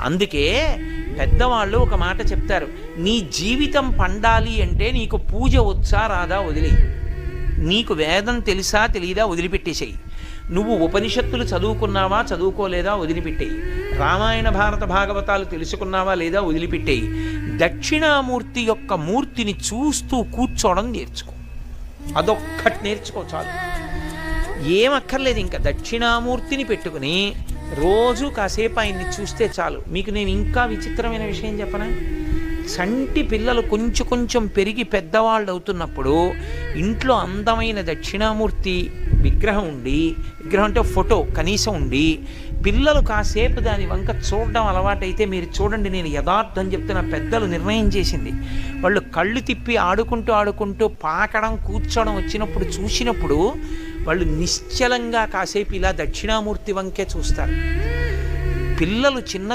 అందుకే పెద్దవాళ్ళు ఒక మాట చెప్తారు నీ జీవితం పండాలి అంటే నీకు పూజ వచ్చా రాదా వదిలే నీకు వేదం తెలుసా తెలియదా వదిలిపెట్టేసేయి. నువ్వు ఉపనిషత్తులు చదువుకున్నావా చదువుకోలేదా వదిలిపెట్టేయి. రామాయణ భారత భాగవతాలు తెలుసుకున్నావా లేదా వదిలిపెట్టేయి. దక్షిణామూర్తి యొక్క మూర్తిని చూస్తూ కూర్చోవడం నేర్చుకో. అదొక్కటి నేర్చుకో చాలు. ఏమక్కర్లేదు ఇంకా. దక్షిణామూర్తిని పెట్టుకుని రోజు కాసేపు ఆయన్ని చూస్తే చాలు. మీకు నేను ఇంకా విచిత్రమైన విషయం చెప్పనా? సంటి పిల్లలు కొంచెం కొంచెం పెరిగి పెద్దవాళ్ళు అవుతున్నప్పుడు ఇంట్లో అందమైన దక్షిణామూర్తి విగ్రహం ఉండి విగ్రహం అంటే ఫోటో కనీసం ఉండి పిల్లలు కాసేపు దాని వంక చూడడం అలవాటైతే మీరు చూడండి నేను యథార్థం చెప్తున్న పెద్దలు నిర్ణయం చేసింది. వాళ్ళు కళ్ళు తిప్పి ఆడుకుంటూ ఆడుకుంటూ పాకడం కూర్చోవడం వచ్చినప్పుడు చూసినప్పుడు వాళ్ళు నిశ్చలంగా కాసేపు ఇలా దక్షిణామూర్తి వంకే చూస్తారు. పిల్లలు చిన్న